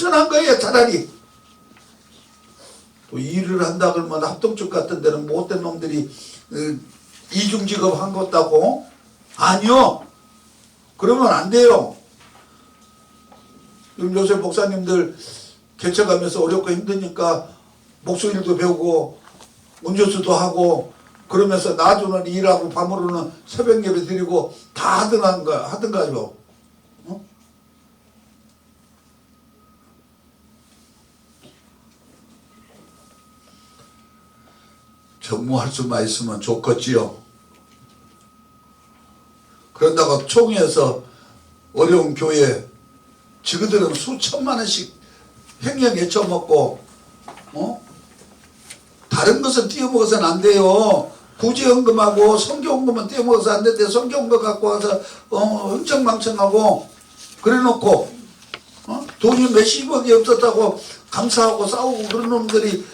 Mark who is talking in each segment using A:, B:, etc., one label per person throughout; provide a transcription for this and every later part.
A: 불편한 거예요 차라리. 또 일을 한다 그러면 합동쪽 같은 데는 못된 놈들이 어, 이중직업 한 것다고? 아니요. 그러면 안 돼요. 지금 요새 목사님들 개척하면서 어렵고 힘드니까 목소리도 배우고 운전수도 하고 그러면서 낮에는 일하고 밤으로는 새벽 예배 드리고 다 하든가 하든가요. 전무할 수만 있으면 좋겠지요. 그런다고 총회에서 어려운 교회 지그들은 수천만 원씩 횡령 헤쳐먹고 어? 다른 것은 띄어먹어서는 안 돼요. 구제헌금하고 성교헌금은 띄어먹어서 안 되는데 성교헌금 갖고 와서 어, 흥청망청하고 그래놓고 어? 돈이 몇십억이 없었다고 감사하고 싸우고 그런 놈들이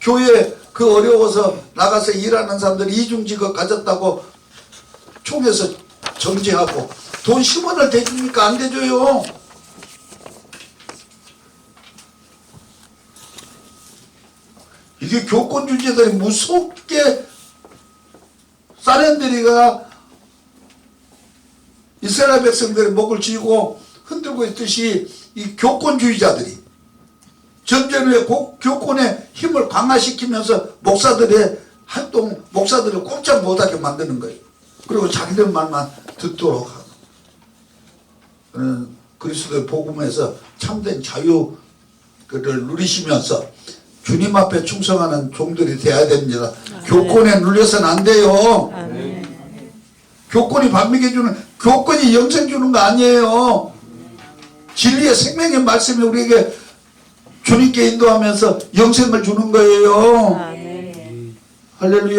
A: 교회 그 어려워서 나가서 일하는 사람들 이중직업 가졌다고 총에서 정지하고 돈 10원을 대줍니까 안 대줘요. 이게 교권 주제들이 무섭게 사렌들이가 이스라엘 백성들의 목을 쥐고 흔들고 있듯이 이 교권주의자들이 점점 왜 교권의 힘을 강화시키면서 목사들의 활동, 목사들을 꼼짝 못하게 만드는 거예요. 그리고 자기들 말만 듣도록 하고. 그는 그리스도의 복음에서 참된 자유를 누리시면서 주님 앞에 충성하는 종들이 돼야 됩니다. 교권에 눌려서는 안 돼요. 교권이 반미게 주는 교권이 영생 주는 거 아니에요. 진리의 생명의 말씀이 우리에게 주님께 인도하면서 영생을 주는 거예요.
B: 아멘.
A: 할렐루야.